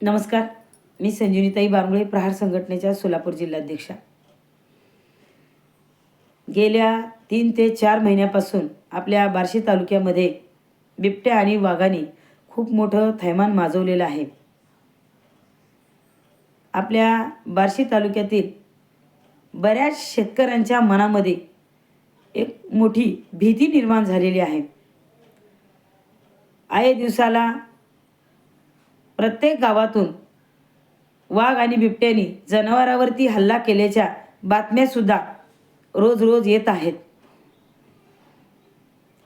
नमस्कार. मी संजीवनीताई बारमुळे प्रहार संघटनेच्या सोलापूर जिल्हाध्यक्षा. गेल्या तीन ते चार महिन्यापासून आपल्या बार्शी तालुक्यामध्ये बिबट्या आणि वाघाने खूप मोठं थैमान माजवलेलं आहे. आपल्या बार्शी तालुक्यातील बऱ्याच शेतकऱ्यांच्या मनामध्ये एक मोठी भीती निर्माण झालेली आहे. आये दिवसाला प्रत्येक गावातून वाघ आणि बिबट्यानी जनावरावरती हल्ला केल्याच्या बातम्यासुद्धा रोज रोज येत आहेत.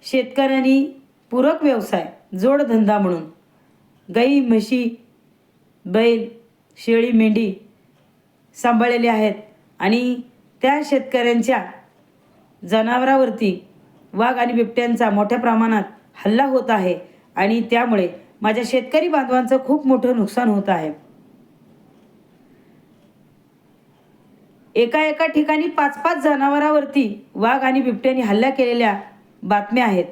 शेतकऱ्यांनी पूरक व्यवसाय जोडधंदा म्हणून गाई म्हशी बैल शेळी मेंढी सांभाळलेले आहेत आणि त्या शेतकऱ्यांच्या जनावरावरती वाघ आणि बिबट्यांचा मोठ्या प्रमाणात हल्ला होत आहे आणि त्यामुळे माझ्या शेतकरी बांधवांचं खूप मोठं नुकसान होत आहे. एका एका ठिकाणी पाच पाच जनावरावरती वाघ आणि बिबट्याने हल्ला केलेल्या बातम्या आहेत.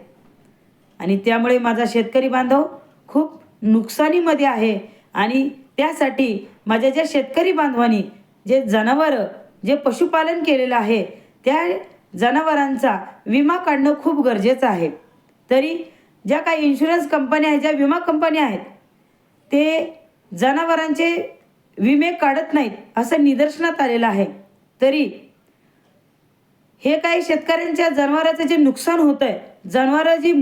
आणि त्यामुळे माझा शेतकरी बांधव खूप नुकसानीमध्ये आहे आणि त्यासाठी माझ्या ज्या शेतकरी बांधवांनी जे जनावरं जे पशुपालन केलेलं आहे त्या जनावरांचा विमा काढणं खूप गरजेचं आहे. तरी ज्या काही इन्शुरन्स कंपन्या आहेत ज्या विमा कंपन्या आहेत ते जनावरांचे विमे काढत नाहीत असं निदर्शनात आलेलं आहे. तरी हे काही शेतकऱ्यांच्या जनावराचं जे नुकसान होतं आहे जनावरं जी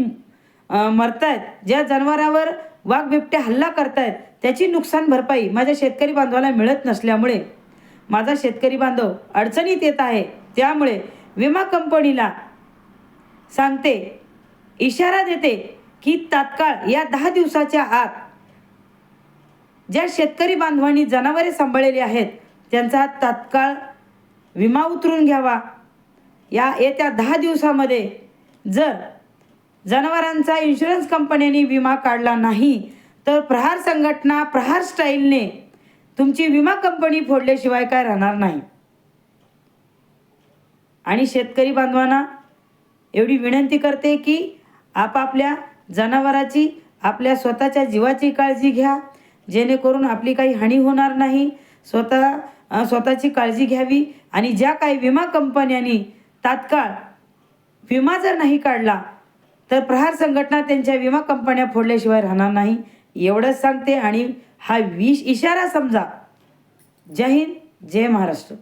मरत आहेत ज्या जनावरावर वाघ बिबटे हल्ला करतायत त्याची नुकसान भरपाई माझ्या शेतकरी बांधवाला मिळत नसल्यामुळे माझा शेतकरी बांधव अडचणीत येत आहे त्यामुळे विमा कंपनीला सांगते इशारा देते की तात्काळ या दहा दिवसाच्या आत ज्या शेतकरी बांधवांनी जनावरे सांभाळलेली आहेत त्यांचा तात्काळ विमा उतरून घ्यावा. या येत्या दहा दिवसामध्ये जर जनावरांचा इन्शुरन्स कंपन्यांनी विमा काढला नाही तर प्रहार संघटना प्रहार स्टाईलने तुमची विमा कंपनी फोडल्याशिवाय काय राहणार नाही. आणि शेतकरी बांधवांना एवढी विनंती करते की आपापल्या जनावराची आपल्या स्वतःच्या जीवाची काळजी घ्या. जेणेकरून आपली काही हानी होणार नाही. स्वतः स्वतःची काळजी घ्यावी आणि ज्या काही विमा कंपन्यांनी तात्काळ विमा जर नाही काढला तर प्रहार संघटना त्यांच्या विमा कंपन्या फोडल्याशिवाय राहणार नाही. एवढंच सांगते आणि हा विष इशारा समजा. जय हिंद जय महाराष्ट्र.